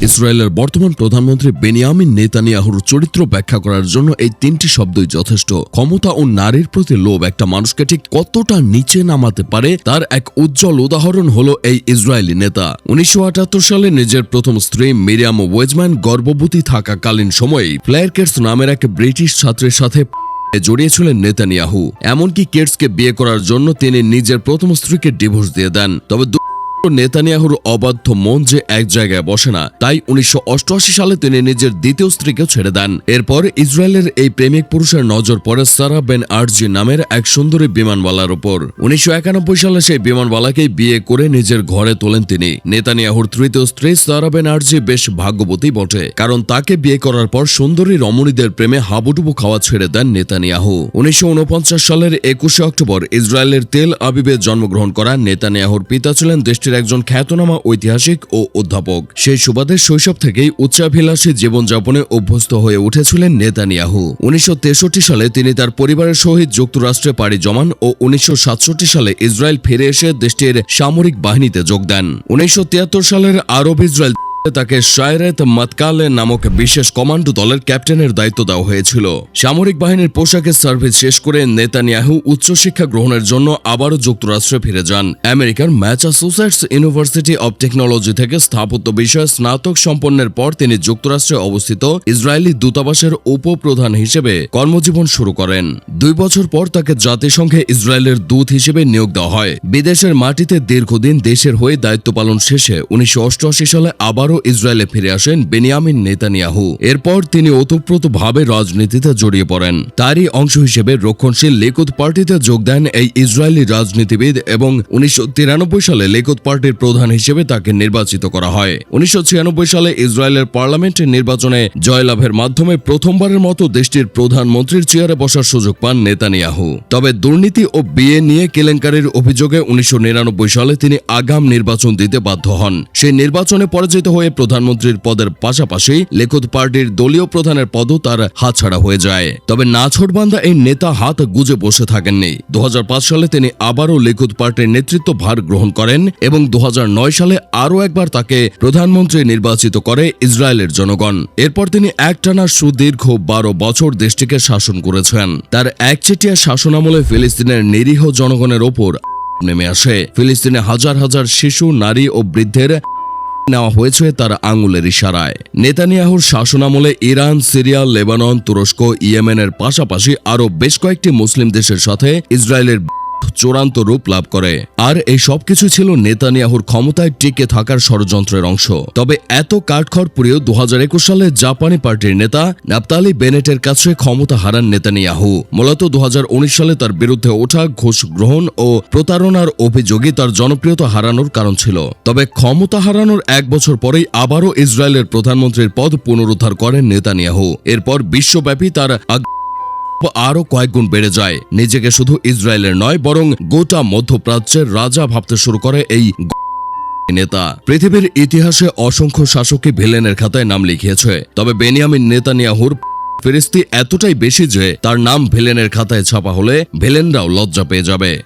ইসরায়েলের বর্তমান প্রধানমন্ত্রী বেনিয়ামিন নেতানিয়াহুর চরিত্র ব্যাখ্যা করার জন্য এই তিনটি শব্দই যথেষ্ট। ক্ষমতা ও নারীর প্রতি লোভ একটা মানুষকে ঠিক কতটা নিচে নামাতে পারে তার এক উজ্জ্বল উদাহরণ হলো এই ইসরায়েলি নেতা। উনিশশো আটাত্তর সালে নিজের প্রথম স্ত্রী মিরিয়াম ওয়েজম্যান গর্ভবতী থাকাকালীন সময়েই ফ্লেয়ার কেটস নামের এক ব্রিটিশ ছাত্রের সাথে জড়িয়েছিলেন নেতানিয়াহু। এমনকি কেটসকে বিয়ে করার জন্য তিনি নিজের প্রথম স্ত্রীকে ডিভোর্স দিয়ে দেন। তবে নেতানিয়াহুর অবাধ্য মন যে এক জায়গায় বসে না, তাই উনিশশো অষ্টআশি সালে তিনি নিজের দ্বিতীয় স্ত্রীকেও ছেড়ে দেন। এরপর ইসরায়েলের এই প্রেমিক পুরুষের নজর পড়ে সারা বেন আরজি নামের এক সুন্দরী বিমানওয়ালার উপর। উনিশশো একানব্বই সালে সেই বিমানওয়ালাকেই বিয়ে করে নিজের ঘরে তোলেন তিনি। নেতানিয়াহুর তৃতীয় স্ত্রী সারা বেন আরজি বেশ ভাগ্যবতী বটে, কারণ তাকে বিয়ে করার পর সুন্দরী রমণীদের প্রেমে হাবুডুবু খাওয়া ছেড়ে দেন নেতানিয়াহু। উনিশশো উনপঞ্চাশ সালের একুশে অক্টোবর ইসরায়েলের তেল আবিবে জন্মগ্রহণ করা নেতানিয়াহুর পিতা ছিলেন দেশটির একজন খ্যাতনামা ঐতিহাসিক ও অধ্যাপক। সেই সুবাদে শৈশব থেকেই উচ্চাভিলাষী জীবনযাপনে অভ্যস্ত হয়ে উঠেছিলেন নেতানিয়াহু। উনিশশো তেষট্টি সালে তিনি তার পরিবারের সহিত যুক্তরাষ্ট্রে পাড়ি জমান ও উনিশশো সাতষট্টি সালে ইসরায়েল ফিরে এসে দেশটির সামরিক বাহিনীতে যোগ দেন। উনিশশো তিয়াত্তর সালের আরব ইসরায়েল তাকে শায়রেত মাতকালে নামক বিশেষ কমান্ডো দলের ক্যাপ্টেনের দায়িত্ব দেওয়া হয়েছিল। সামরিক বাহিনীর পোশাকের সার্ভিস শেষ করে নেতানিয়াহু উচ্চশিক্ষা গ্রহণের জন্য আবারও যুক্তরাষ্ট্রে ফিরে যান। আমেরিকার ম্যাচাসুসেটস ইউনিভার্সিটি অব টেকনোলজি থেকে স্থাপত্য বিষয়ে স্নাতক সম্পন্নের পর তিনি যুক্তরাষ্ট্রে অবস্থিত ইসরায়েলি দূতাবাসের উপপ্রধান হিসেবে কর্মজীবন শুরু করেন। দুই বছর পর তাকে জাতিসংঘে ইসরায়েলের দূত হিসেবে নিয়োগ দেওয়া হয়। বিদেশের মাটিতে দীর্ঘদিন দেশের হয়ে দায়িত্ব পালন শেষে উনিশশো অষ্টআশি সালে আবারও ইসরায়েলে ফিরে আসেন বেনিয়ামিন নেতানিয়াহু। এরপর তিনি ওতপ্রোতভাবে রাজনীতিতে জড়িয়ে পড়েন। তারই অংশ হিসেবে রক্ষণশীল লেকুদ পার্টিতে যোগ দেন এই ইসরায়েলি রাজনীতিবিদ এবং উনিশশো তিরানব্বই সালে লেকুদ পার্টির প্রধান হিসেবে তাকে নির্বাচিত করা হয়। উনিশশো সালে ইসরায়েলের পার্লামেন্ট নির্বাচনে জয়লাভের মাধ্যমে প্রথমবারের মতো দেশটির প্রধানমন্ত্রীর চেয়ারে বসার সুযোগ পান নেতানিয়াহু। তবে দুর্নীতি ও বিয়ে নিয়ে কেলেঙ্কারির অভিযোগে উনিশশো নিরানব্বই সালে তিনি আগাম নির্বাচন দিতে বাধ্য হন। সেই নির্বাচনে পরাজিত হয়ে প্রধানমন্ত্রীর পদের পাশাপাশি লেখত পার্টির দলীয় প্রধানের পদও তার হাতছাড়া হয়ে যায়। তবে নাছোড়বান্ধা এই নেতা হাত গুজে বসে থাকেননি। দু সালে তিনি আবারও লেখত পার্টির নেতৃত্ব ভার গ্রহণ করেন এবং দু সালে আরও একবার তাকে প্রধানমন্ত্রী নির্বাচিত করে ইসরায়েলের জনগণ। এরপর তিনি একটানা সুদীর্ঘ বারো বছর দেশটিকে শাসন করেছেন। তার একচেটিয়া শাসনামলে ফিলিস্তিনের নিরীহ জনগণের ওপর নেমে আসে। ফিলিস্তিনে হাজার হাজার শিশু, নারী ও বৃদ্ধের নেওয়া হয়েছে তার আঙুলের ইশারায়। নেতানিয়াহুর শাসনামলে ইরান, সিরিয়া, লেবানন, তুরস্ক, ইয়েমেনের পাশাপাশি আরও বেশ কয়েকটি মুসলিম দেশের সাথে ইসরায়েলের চূড়ান্ত রূপ লাভ করে। আর এই সবকিছু ছিল নেতানিয়াহুর ক্ষমতায় টিকে থাকার ষড়যন্ত্রের অংশ। তবে এত কাঠখড় পুড়িয়েও দু সালে জাপানি পার্টির নেতা নাপতালি বেনেটের কাছে ক্ষমতা হারান নেতানিয়াহু। মূলত দু হাজার উনিশ সালে তার বিরুদ্ধে ওঠা ঘুষ গ্রহণ ও প্রতারণার অভিযোগই তার জনপ্রিয়তা হারানোর কারণ ছিল। তবে ক্ষমতা হারানোর এক বছর পরেই আবারও ইসরায়েলের প্রধানমন্ত্রীর পদ পুনরুদ্ধার করেন নেতানিয়াহু। এরপর বিশ্বব্যাপী তার আরও কয়েকগুণ বেড়ে যায়। নিজেকে শুধু ইসরায়েলের নয়, বরং গোটা মধ্যপ্রাচ্যের রাজা ভাবতে শুরু করে এই নেতা। পৃথিবীর ইতিহাসে অসংখ্য শাসকই ভিলেনের খাতায় নাম লিখিয়েছে। তবে বেনিয়ামিন নেতানিয়াহুর ফিরিস্তি এতটাই বেশি যে তার নাম ভিলেনের খাতায় ছাপা হলে ভিলেনরাও লজ্জা পেয়ে যাবে।